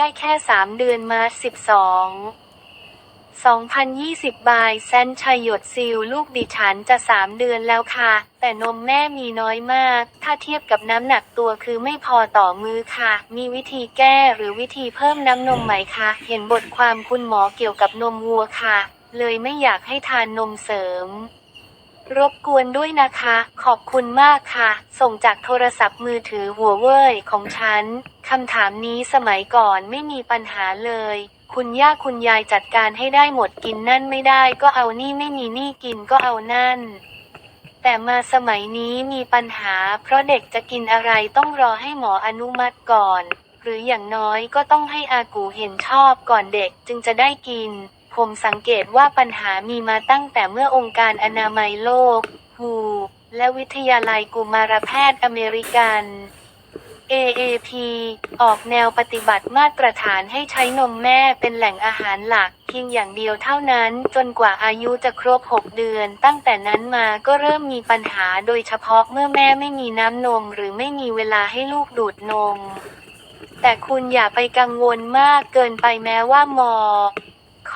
ได้แค่ 3 เดือนมา12 2020 บายแซนชัยหยดซิลลูกดิฉันจะ 3 เดือนแล้วค่ะ แต่นมแม่มีน้อยมาก ถ้าเทียบกับน้ำหนักตัวคือไม่พอต่อมือค่ะ มีวิธีแก้หรือวิธีเพิ่มน้ำนมไหมคะ เห็นบทความคุณหมอเกี่ยวกับนมวัวค่ะ เลยไม่อยากให้ทานนมเสริม รบกวนด้วยนะคะ ขอบคุณมากค่ะ ส่งจากโทรศัพท์มือถือหัวเว่ยของฉัน คำถามนี้สมัยก่อนไม่มีปัญหาเลย คุณย่าคุณยายจัดการให้ได้หมดกินนั่นไม่ได้ก็เอานี่ไม่มีนี่กินก็เอานั่น แต่มาสมัยนี้มีปัญหา เพราะเด็กจะกินอะไรต้องรอให้หมออนุมัติก่อน หรืออย่างน้อยก็ต้องให้อากูเห็นชอบก่อนเด็กจึงจะได้กิน ผมสังเกตว่าปัญหามีมาตั้งแต่เมื่อองค์การอนามัยโลก WHO และวิทยาลัยกุมารแพทย์อเมริกัน AAP ออกแนวปฏิบัติมาตรฐานให้ใช้นมแม่เป็นแหล่งอาหารหลักเพียงอย่างเดียวเท่านั้น จนกว่าอายุจะครบ 6 เดือน ตั้งแต่นั้นมาก็เริ่มมีปัญหาโดยเฉพาะเมื่อแม่ไม่มีน้ำนมหรือไม่มีเวลาให้ลูกดูดนม แต่คุณอย่าไปกังวลมากเกินไปแม้ว่าหมอ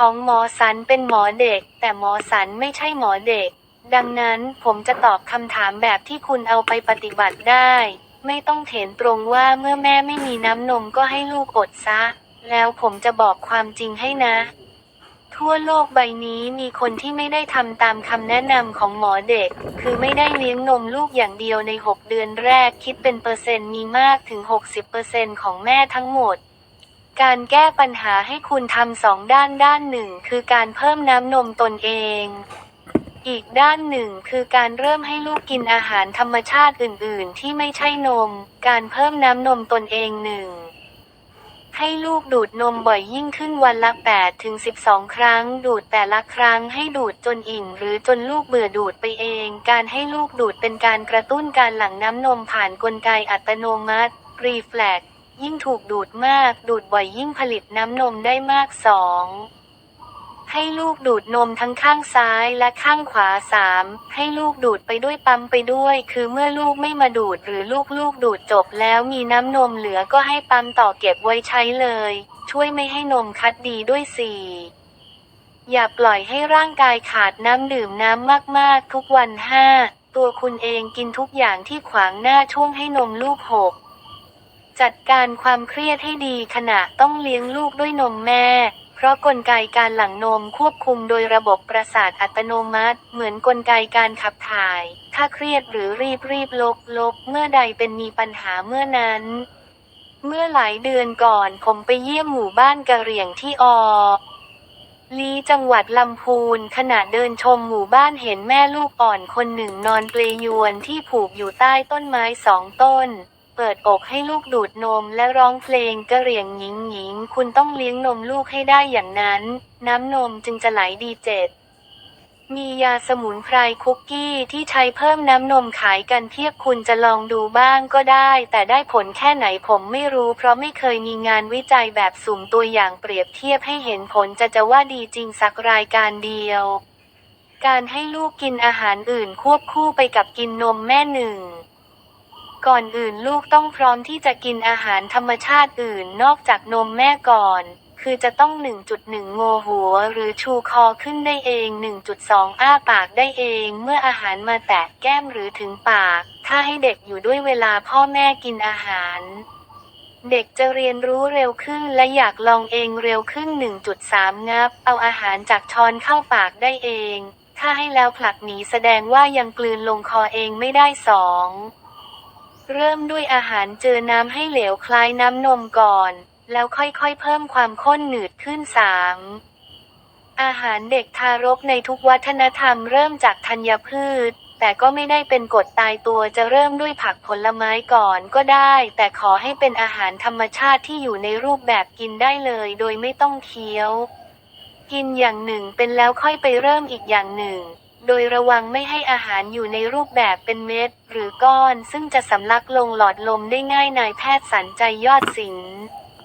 ของหมอสันเป็นหมอเด็ก แต่หมอสันไม่ใช่หมอเด็ก ดังนั้นผมจะตอบคำถามแบบที่คุณเอาไปปฏิบัติได้ ไม่ต้องเถนตรงว่าเมื่อแม่ไม่มีน้ำนมก็ให้ลูกอดซะ แล้วผมจะบอกความจริงให้นะ ทั่วโลกใบนี้มีคนที่ไม่ได้ทำตามคำแนะนำของหมอเด็ก คือไม่ได้เลี้ยงนมลูกอย่างเดียวใน 6 เดือนแรกคิดเป็นเปอร์เซ็นต์มีมากถึง 60%ของแม่ทั้งหมด การแก้ปัญหาให้คุณทำสองด้านด้านหนึ่ง คือการเพิ่มน้ำนมตนเอง อีกด้านหนึ่งคือการเริ่มให้ลูกกินอาหารธรรมชาติอื่น ๆ ที่ไม่ใช่นม การเพิ่มน้ำนมตนเองหนึ่งให้ลูกดูดนมบ่อยยิ่งขึ้นวันละ 8 ถึง 12 ครั้ง ดูดแต่ละครั้งให้ดูดจนอิ่มหรือจนลูกเบื่อดูดไปเอง การให้ลูกดูดเป็นการกระตุ้นการหลั่งน้ำนมผ่านกลไกอัตโนมัติ รีแฟลก ยิ่งถูกดูดมาก ดูดบ่อยยิ่งผลิตน้ำนมได้มากสองให้ลูกดูดนมทั้งข้างซ้ายและข้างขวาสามให้ลูกดูดไปด้วยปั๊มไปด้วย คือเมื่อลูกไม่มาดูดหรือลูกลูกดูดจบแล้วมีน้ำนมเหลือก็ให้ปั๊มต่อเก็บไว้ใช้เลย ช่วยไม่ให้นมคัดดีด้วยสี่อย่าปล่อยให้ร่างกายขาดน้ำดื่มน้ำมากๆ ทุกวันห้าตัวคุณเองกินทุกอย่างที่ขวางหน้าช่วงให้นมลูกหก จัดการความเครียดให้ดีขณะต้องเลี้ยงลูกด้วยนมแม่ เพราะกลไกการหลั่งนมควบคุมโดยระบบประสาทอัตโนมัติ เหมือนกลไกการขับถ่าย ถ้าเครียดหรือรีบรีบลบลบเมื่อใดเป็นมีปัญหาเมื่อนั้น เมื่อหลายเดือนก่อนผมไปเยี่ยมหมู่บ้านกะเหรี่ยงที่อลีจังหวัดลำพูนขณะเดินชมหมู่บ้านเห็นแม่ลูกอ่อนคนหนึ่งนอนเปลยวนที่ผูกอยู่ใต้ต้นไม้สองต้น เปิดอกให้ลูกดูดนมและร้องเพลงกระเหรี่ยงหญิงหญิง คุณต้องเลี้ยงนมลูกให้ได้อย่างนั้น น้ำนมจึงจะไหลดีเจ็ดมียาสมุนไพรคุกกี้ที่ใช้เพิ่มน้ำนมขายกันเทียบคุณจะลองดูบ้างก็ได้ แต่ได้ผลแค่ไหนผมไม่รู้ เพราะไม่เคยมีงานวิจัยแบบสุ่มตัวอย่างเปรียบเทียบให้เห็นผลจะจะว่าดีจริงสักรายการเดียว การให้ลูกกินอาหารอื่นควบคู่ไปกับกินนมแม่หนึ่ง ก่อนอื่นลูกต้องพร้อมที่จะกินอาหารธรรมชาติอื่นนอกจากนมแม่ก่อน คือจะต้อง 1.1โงหัว หรือชูคอขึ้นได้เอง 1.2 อ้าปากได้เอง เมื่ออาหารมาแตะแก้มหรือถึงปาก ถ้าให้เด็กอยู่ด้วยเวลาพ่อแม่กินอาหาร เด็กจะเรียนรู้เร็วขึ้นและอยากลองเองเร็วขึ้น 1.3 งับ เอาอาหารจากช้อนเข้าปากได้เอง ถ้าให้แล้วผลักหนีแสดงว่ายังกลืนลงคอเองไม่ได้สอง เริ่มด้วยอาหารเจอน้ำให้เหลวคล้ายน้ำนมก่อน แล้วค่อยๆ เพิ่มความข้นหนืดขึ้น 3. อาหารเด็กทารกในทุกวัฒนธรรมเริ่มจากธัญพืช แต่ก็ไม่ได้เป็นกฎตายตัวจะเริ่มด้วยผักผลไม้ก่อนก็ได้ แต่ขอให้เป็นอาหารธรรมชาติที่อยู่ในรูปแบบกินได้เลยโดยไม่ต้องเคี้ยว กินอย่างหนึ่งเป็นแล้วค่อยไปเริ่มอีกอย่างหนึ่ง โดยระวังไม่ให้อาหารอยู่ในรูปแบบเป็นเม็ด หรือก้อนซึ่งจะสำลักลงหลอดลมได้ง่ายนายแพทย์สันใจยอดศิลป์